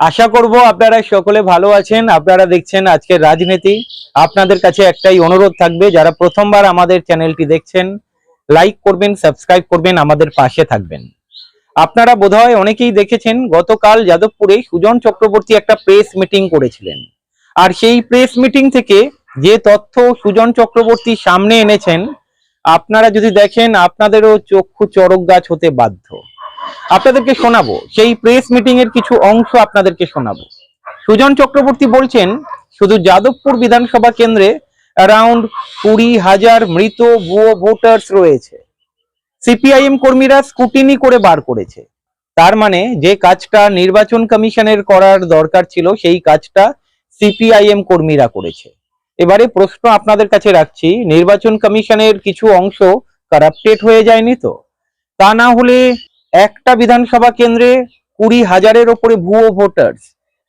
আশা করব আপনারা সকলে ভালো আছেন। আপনারা দেখছেন আজকের রাজনীতি। আপনাদের কাছে একটাই অনুরোধ থাকবে, যারা প্রথমবার আমাদের চ্যানেলটি দেখছেন, লাইক করবেন, সাবস্ক্রাইব করবেন, আমাদের পাশে থাকবেন। আপনারা বোধহয় অনেকেই দেখেছেন, গতকাল যাদবপুরে সুজন চক্রবর্তী একটা প্রেস মিটিং করেছিলেন। আর সেই প্রেস মিটিং থেকে যে তথ্য সুজন চক্রবর্তী সামনে এনেছেন, আপনারা যদি দেখেন, আপনাদেরও চক্ষু চরক গাছ হতে বাধ্য। আপনাদেরকে শোনাবো। সেই প্রেস মিটিং এর কিছু অংশ আপনাদেরকে শোনাবো। সুজন চক্রবর্তী বলছেন, শুধু যাদবপুর বিধানসভা কেন্দ্রে অ্যারাউন্ড কুড়ি হাজার মৃত ভুয়ো ভোটার্স রয়েছে। সিপিআইএম কর্মীরা স্কুটিনি করে বার করেছে। তার মানে যে কাজটা নির্বাচন কমিশনের করার দরকার ছিল, সেই কাজটা সিপিআইএম কর্মীরা করেছে। এবারে প্রশ্ন আপনাদের কাছে রাখছি, নির্বাচন কমিশনের কিছু অংশ কারাপ্টেড হয়ে যায়নি তো? তা না হলে একটা বিধানসভা কেন্দ্রে কুড়ি হাজারের ওপরে ভুয়ো ভোটার্স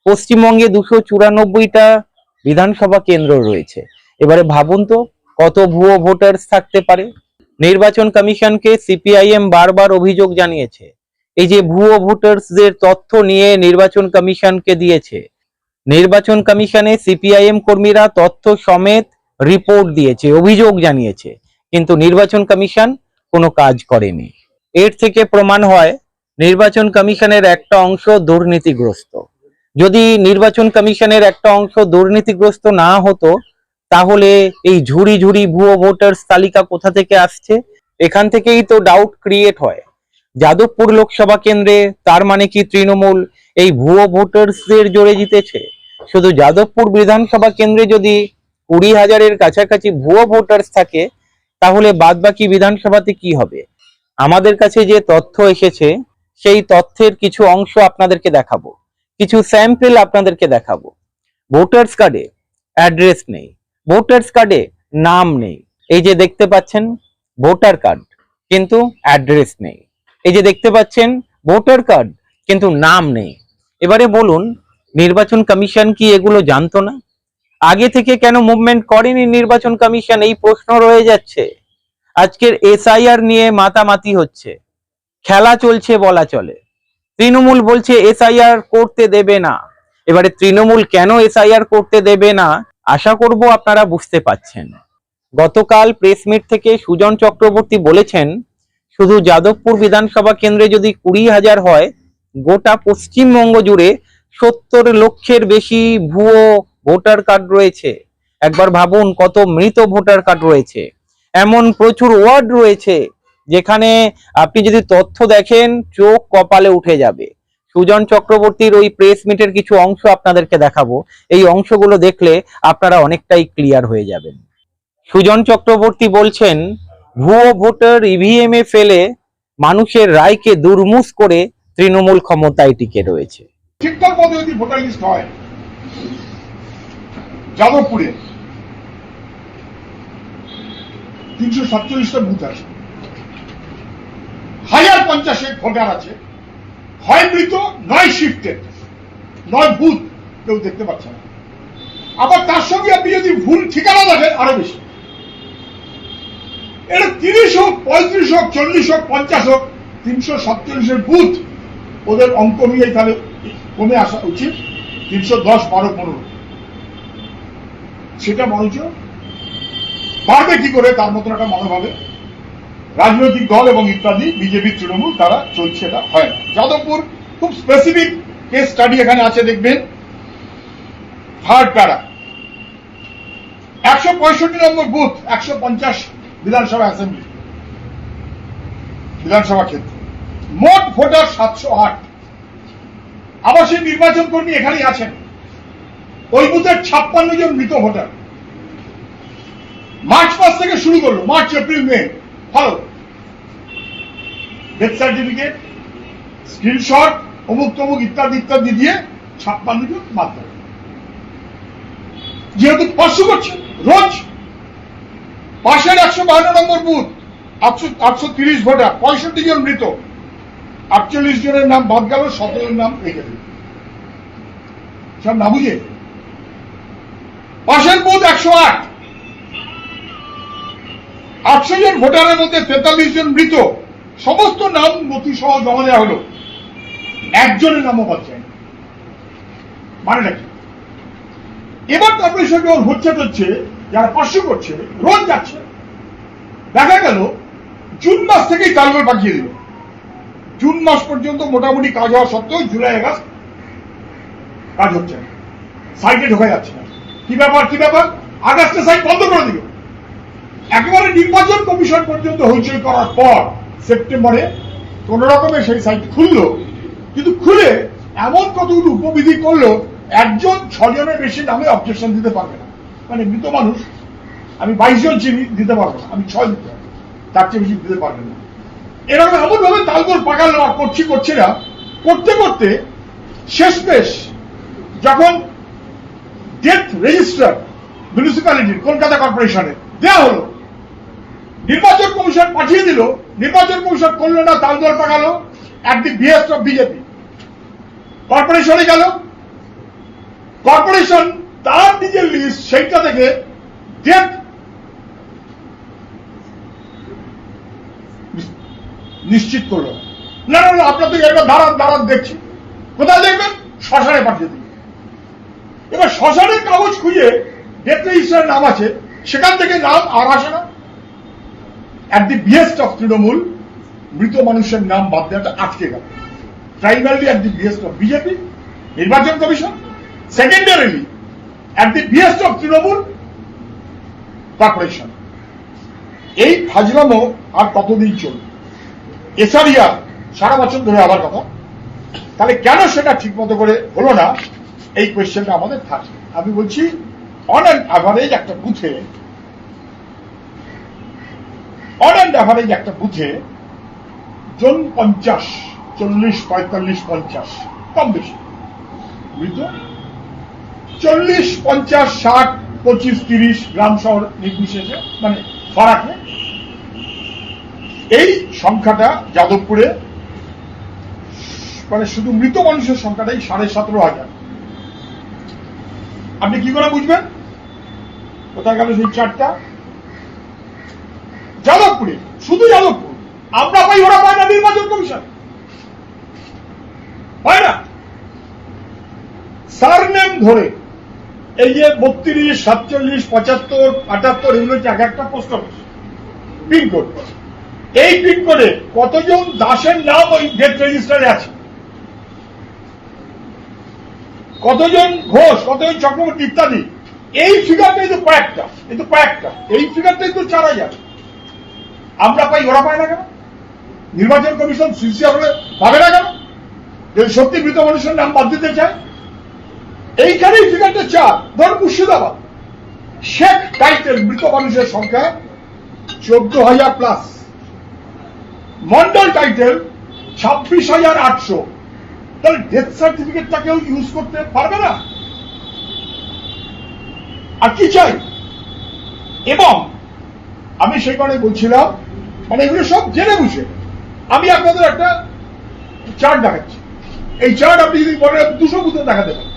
পশ্চিমবঙ্গে দুশো চুরানব্বইটা বিধানসভা কেন্দ্র রয়েছে। এবারে ভাবুন তো, কত ভুয়ো ভোটার্স থাকতে পারে? নির্বাচন কমিশনকে সিপিআইএম বারবার অভিযোগ জানিয়েছে, এই যে ভুয়ো ভোটার্সদের তথ্য নিয়ে নির্বাচন কমিশনকে দিয়েছে। নির্বাচন কমিশনে সিপিআইএম কর্মীরা তথ্য সমেত রিপোর্ট দিয়েছে, অভিযোগ জানিয়েছে। কিন্তু নির্বাচন কমিশন কোনো কাজ করেনি। এর থেকে প্রমাণ হয়, নির্বাচন কমিশনের একটা অংশ দুর্নীতিগ্রস্ত। যদি নির্বাচন কমিশনের একটা অংশ দুর্নীতিগ্রস্ত না হতো, তাহলে এই ঝুড়ি ঝুড়ি ভুয়ো ভোটার্স তালিকা কোথা থেকে আসছে? এখান থেকেই তো ডাউট ক্রিয়েট হয়। যাদবপুর লোকসভা কেন্দ্রে তার মানে কি তৃণমূল এই ভুয়ো ভোটার্সদের জোরে জিতেছে? শুধু যাদবপুর বিধানসভা কেন্দ্রে যদি কুড়ি হাজারের কাছাকাছি ভুয়ো ভোটার্স থাকে, তাহলে বাদবাকি বিধানসভাতে কি হবে? আমাদের কাছে যে তথ্য এসেছে, সেই তথ্যের কিছু অংশ আপনাদেরকে দেখাবো। কিছু স্যাম্পল আপনাদেরকে দেখাবো। ভোটার্স কার্ডে অ্যাড্রেস নেই। ভোটার্স কার্ডে নাম নেই। এই যে দেখতে পাচ্ছেন ভোটার কার্ড কিন্তু অ্যাড্রেস নেই। এই যে দেখতে পাচ্ছেন ভোটার কার্ড কিন্তু নাম নেই। এবারে বলুন, নির্বাচন কমিশন কি এগুলো জানতো না? আগে থেকে কেন মুভমেন্ট করেনি নির্বাচন কমিশন? এই প্রশ্ন রয়ে যাচ্ছে। আজকের এসআইআর নিয়ে মাতামাতি হচ্ছে। খেলা চলছে, বলা চলে। তৃণমূল বলছে, এসআইআর করতে দেবে না। এবারে তৃণমূল কেন এসআইআর করতে দেবে না, আশা করব আপনারা বুঝতে পাচ্ছেন। গতকাল প্রেস মিট থেকে সুজন চক্রবর্তী বলেছেন, শুধু যাদবপুর বিধানসভা কেন্দ্রে যদি কুড়ি হাজার হয়, গোটা পশ্চিমবঙ্গ জুড়ে সত্তর লক্ষের বেশি ভুয়ো ভোটার কার্ড রয়েছে। একবার ভাবুন কত মৃত ভোটার কার্ড রয়েছে। এমন প্রচুর ওয়ার্ড রয়েছে যেখানে আপনি যদি তথ্য দেখেন, চোখ কপালে উঠে যাবে। সুজন চক্রবর্তীর ওই প্রেস মিটের কিছু অংশ আপনাদেরকে দেখাবো। এই অংশগুলো দেখলে আপনারা অনেকটাই ক্লিয়ার হয়ে যাবেন। সুজন চক্রবর্তী বলছেন, ভুয়ো ভোটার ইভিএম এ ফেলে মানুষের রায়কে দুর্মুষ করে তৃণমূল ক্ষমতায় টিকে রয়েছে। ঠিকঠাক মতো যদি ভোটার লিস্ট হয়। যাদবপুরে। তিনশো সাতচল্লিশটা বুথ আছে। হাজার পঞ্চাশেক ভোটার আছে। হয় মৃত, নয় শিফটেড নয় বুথ কেউ দেখতে পাচ্ছে না। আবার তার সঙ্গে আপনি যদি ভুল ঠিকানা দেখেন, আরও বেশি। এটা তিরিশ হোক, পঁয়ত্রিশ হোক, চল্লিশ হোক, পঞ্চাশ হোক, তিনশো সাতচল্লিশের বুথ ওদের অঙ্ক নিয়ে তাহলে কমে আসা উচিত। তিনশো দশ, বারো, পনেরো। সেটা বরঞ্চ পারবে কি করে? তার মতন একটা মনোভাবে রাজনৈতিক দল এবং ইত্যাদি, বিজেপি, তৃণমূল, তারা চলছে এটা হয় না। যাদবপুর খুব স্পেসিফিক কেস স্টাডি এখানে আছে, দেখবেন। থার্ড প্যারা একশো পঁয়ষট্টি নম্বর বুথ একশো পঞ্চাশ বিধানসভা অ্যাসেম্বলি বিধানসভা ক্ষেত্রে। মোট ভোটার সাতশো আট। আবার সেই নির্বাচন কর্মী এখানেই আছেন। ওই বুথের ছাপ্পান্ন জন মৃত ভোটার। মার্চ মাস থেকে শুরু করল, মার্চ, এপ্রিল, মে। ভালো। ডেথ সার্টিফিকেট স্ক্রিনশট অমুক তমুক ইত্যাদি ইত্যাদি দিয়ে ছাপ্পান্ন জন মাত্র যেহেতু স্পর্শ করছে, রোজ। পাশের একশো বাহান্ন নম্বর বুথ, আটশো আটশো তিরিশ ভোটার, পঁয়ষট্টি জন মৃত। আটচল্লিশ জনের নাম বাদ গেল সতেরোর নাম রেখে দিল। সব না বুঝে? পাশের বুথ একশো আট আটশো জন ভোটারের মধ্যে তেতাল্লিশ জন মৃত। সমস্ত নাম নথি সহ জমা দেওয়া হলো। একজনের নামও যায় মানে কি এবার কর্পোরেশন যখন হচ্ছে হচ্ছে যারা পার্শ্ব করছে, রোজ যাচ্ছে। দেখা গেল, জুন মাস থেকেই তালগোল পাঠিয়ে দিল। জুন মাস পর্যন্ত মোটামুটি কাজ হওয়া সত্ত্বেও জুলাই আগস্ট কাজ হচ্ছে না। সাইটে ঢোকা যাচ্ছে না। কি ব্যাপার কি ব্যাপার? আগস্টে সাইট বন্ধ করে দিল। একেবারে নির্বাচন কমিশন পর্যন্ত হইচই করার পর সেপ্টেম্বরে কোন রকমের সেই সাইট খুললো। কিন্তু খুলে এমন কতগুলো উপবিধি করল, একজন ছজনের বেশি নামে অবজেকশন দিতে পারবে না। মানে মৃত মানুষ, আমি বাইশ জন চিনি, দিতে পারব আমি ছয় দিতে পারব তার চেয়ে বেশি দিতে পারবেন না। এরকম এমন ভাবে তালগোল পাকালো আর করছি করছি না। করতে করতে শেষমেশ যখন ডেথ রেজিস্টার মিউনিসিপ্যালিটির কলকাতা কর্পোরেশনের দেওয়া হলো নির্বাচন কমিশন পাঠিয়ে দিল, নির্বাচন কমিশন করল না তালদল পাকালো অ্যাট দি বিজেপি। কর্পোরেশনে গেল। কর্পোরেশন তার নিজের লিস্ট সেইটা থেকে ডেথ নিশ্চিত করল। না না আপনার তো একটা দাঁড়ান দাঁড়ান দেখছি। কোথায় দেখবেন? শ্মশানে পাঠিয়ে দিল। এবার শ্মশানের কাগজ খুঁজে ডেথ রেজিস্টারের নাম আছে, সেখান থেকে নাম আর আসে না। At the behest of Trinamool মৃত মানুষের নাম বাদ দেওয়াটা আটকে গেল। Primarily at the behest of BJP নির্বাচন commission secondarily at the behest of Trinamool corporation এই ফাজলামো আর কতদিন চলবে। এছাড়িয়া সারা বছর ধরে আবার কথা। তাহলে কেন সেটা ঠিক মতো করে হলো না? এই কোয়েশ্চেনটা আমাদের থাকে আমি বলছি অন অ্যান্ড অ্যাভারেজ একটা বুথে অন অ্যাভারেজ একটা বুথে জন পঞ্চাশ, চল্লিশ, পঁয়তাল্লিশ, পঞ্চাশ, কম বেশি। বুঝতো চল্লিশ, পঞ্চাশ, ষাট, পঁচিশ, তিরিশ গ্রাম শহর নির্বিশেষে মানে ফারাকে এই সংখ্যাটা যাদবপুরে মানে শুধু মৃত মানুষের সংখ্যাটাই সাড়ে সতেরো হাজার। আপনি কি করে বুঝবেন? কোথায় গেল সেই চারটা? যাদবপুরে শুধু যাদবপুর আমরা পাই ওরা পায় না নির্বাচন কমিশন। পায় না? সারনেম ধরে এই যে বত্রিশ, সাতচল্লিশ, পঁচাত্তর, আটাত্তর, এগুলো হচ্ছে এক একটা পোস্ট অফিস। পিনকোড এই পিনকোডে কতজন দাসের নাম ওই ডেথ রেজিস্টারে আছে? কতজন ঘোষ, কতজন চক্রবর্তী ইত্যাদি? এই ফিগারটা কিন্তু কয়েকটা কিন্তু কয়েকটা, এই ফিগারটাই তো চার হাজার। আমরা পাই, ওরা পায় না কেন? নির্বাচন কমিশন সিনসিয়ার হলে পাবে না কেন? যদি সত্যি মৃত মানুষের নাম বাদ দিতে চায়? এইখানেই ফিগারটা চার। ধর মুর্শিদাবাদ। শেখ টাইটেল মৃত মানুষের সংখ্যা চোদ্দ হাজার প্লাস মন্ডল টাইটেল ছাব্বিশ হাজার আটশো। তাহলে ডেথ সার্টিফিকেটটা কেউ ইউজ করতে পারবে না? আর কি চাই? এবং আমি সেই কারণে বলছিলাম মানে এগুলো সব জেনে বুঝে। আমি আপনাদের একটা চার্ট দেখাচ্ছি। এই চার্ট আপনি যদি বলেন দুশো বুথে দেখাতে পারেন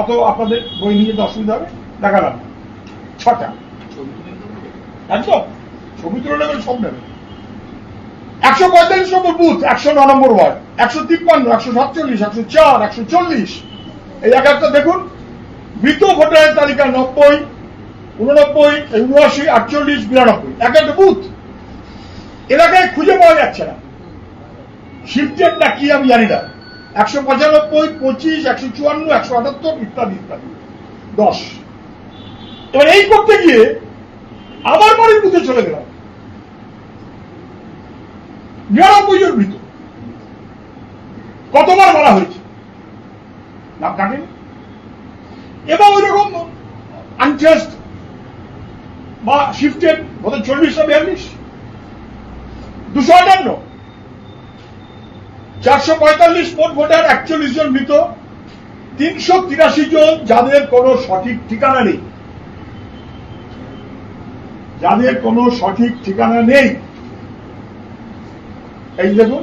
অত আপনাদের বই নিয়ে যেতে অসুবিধা হবে, দেখালাম। ছটা। একদম। ছবি তুলে নেবেন সব নেবেন একশো পঁয়তাল্লিশ নম্বর বুথ একশো ন নম্বর ওয়ার্ড একশো তিপ্পান্ন, একশো সাতচল্লিশ, একশো চার, একশো চল্লিশ। এই এক একটা দেখুন। মৃত ভোটারের তালিকা নব্বই উননব্বই, উনআশি, আটচল্লিশ, বিরানব্বই। এক একটা বুথ এলাকায় খুঁজে পাওয়া যাচ্ছে না। শিফটেড না কি আমি জানি না। একশো পঁচানব্বই, পঁচিশ, একশো চুয়ান্ন, একশো আটাত্তর ইত্যাদি ইত্যাদি। দশ। এবার এই করতে গিয়ে আবার বাড়ির বুথে চলে গেলাম। নিরানব্বই জন মৃত কতবার বলা হয়েছে? নাম কাটেনি? এবং ওই রকম আনচেস্ট শিফটেড বোধহয় চল্লিশ না বিয়াল্লিশ। দুশো আটান্ন। চারশো পঁয়তাল্লিশ মোট ভোটার একচল্লিশ জন মৃত। তিনশো তিরাশি জন যাদের কোনো সঠিক ঠিকানা নেই। যাদের কোনো সঠিক ঠিকানা নেই। এই দেখুন,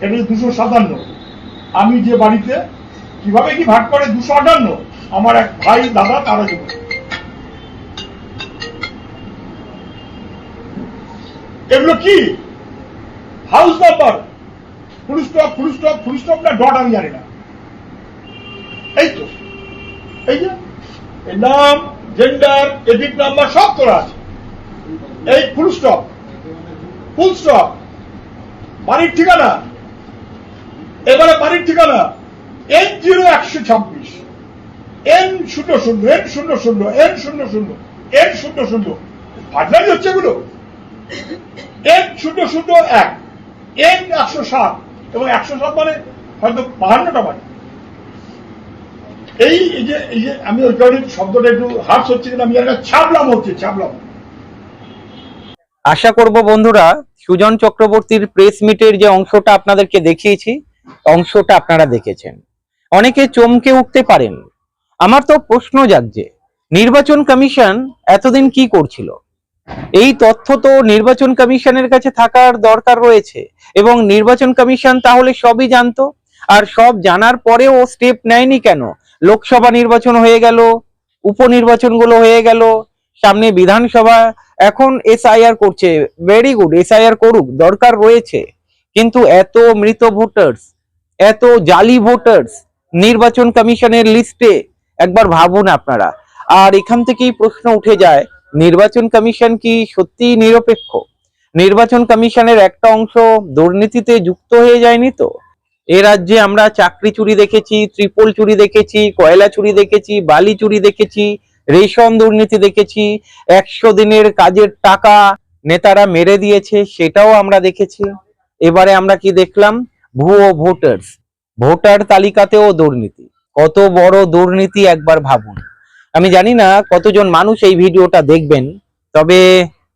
এটা দুশো সাতান্ন। আমি যে বাড়িতে কীভাবে কি ভাগ করে দুশো আটান্ন, আমার এক ভাই দাদা, তারা জন্য এগুলো কি? House number full stop full stop full stop না ডট আমি জানি না। এই তো। এই যে নাম জেন্ডার এডিট নাম্বার সব করা আছে। এই ফুল স্টপ ফুল স্টপ বাড়ির ঠিকানা? এবারে বাড়ির ঠিকানা? এন জিরো একশো ছাব্বিশ। এন শূন্য শূন্য এন শূন্য শূন্য এন শূন্য শূন্য এন শূন্য শূন্য। ফাজলামি হচ্ছে এগুলো। এন শূন্য শূন্য এক। এন একশো সাত এবং একশো সাত মানে হয়তো বাহান্নটা বাড়ি এই যে এই যে আমি ওই কারণে শব্দটা একটু হার্স হচ্ছে কিনা আমি একটা ছাবলাম হচ্ছে, ছাবলাম। আশা করব বন্ধুরা, সুজন চক্রবর্তীর প্রেস মিটের যে অংশটা আপনাদেরকে দেখিয়েছি, অংশটা আপনারা দেখেছেন। অনেকে চমকে উঠতে পারেন। আমার তো প্রশ্ন জাগছে, নির্বাচন কমিশন এতদিন কি করছিল? এই তথ্য তো নির্বাচন কমিশনের কাছে থাকার দরকার রয়েছে। এবং নির্বাচন কমিশন তাহলে সবই জানতো? আর সব জানার পরেও স্টেপ নেয়নি কেন? লোকসভা নির্বাচন হয়ে গেল, উপনির্বাচনগুলো হয়ে গেল, সামনে বিধানসভা, এখন এসআইআর করছে। ভেরি গুড এসআইআর করুক, দরকার রয়েছে। কিন্তু এত মৃত ভোটার্স, এত জালি ভোটার্স নির্বাচন কমিশনের লিস্টে একবার ভাবুন আপনারা। আর এখান থেকেই প্রশ্ন উঠে যায় নির্বাচন কমিশন কি সত্যি নিরপেক্ষ? নির্বাচন কমিশনের একটা অংশ দুর্নীতিতে যুক্ত হয়ে যায়নি তো? এ রাজ্যে আমরা চাকরি চুরি দেখেছি, ত্রিপল চুরি দেখেছি, কয়লা চুরি দেখেছি, বালি চুরি দেখেছি রেশন দুর্নীতি দেখেছি, একশো দিনের কাজের টাকা নেতারা মেরে দিয়েছে, সেটাও আমরা দেখেছি। এবারে আমরা কি দেখলাম? ভুয়ো ভোটার্স। ভোটার তালিকাতেও দুর্নীতি। কত বড় দুর্নীতি একবার ভাবুন। আমি জানি না কতজন মানুষ এই ভিডিওটা দেখবেন, তবে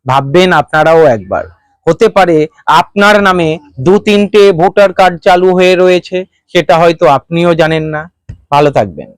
ভাববেন আপনারাও একবার। হতে পারে আপনার নামে দু তিনটে ভোটার কার্ড চালু হয়ে রয়েছে, সেটা হয়তো আপনিও জানেন না। ভালো থাকবেন।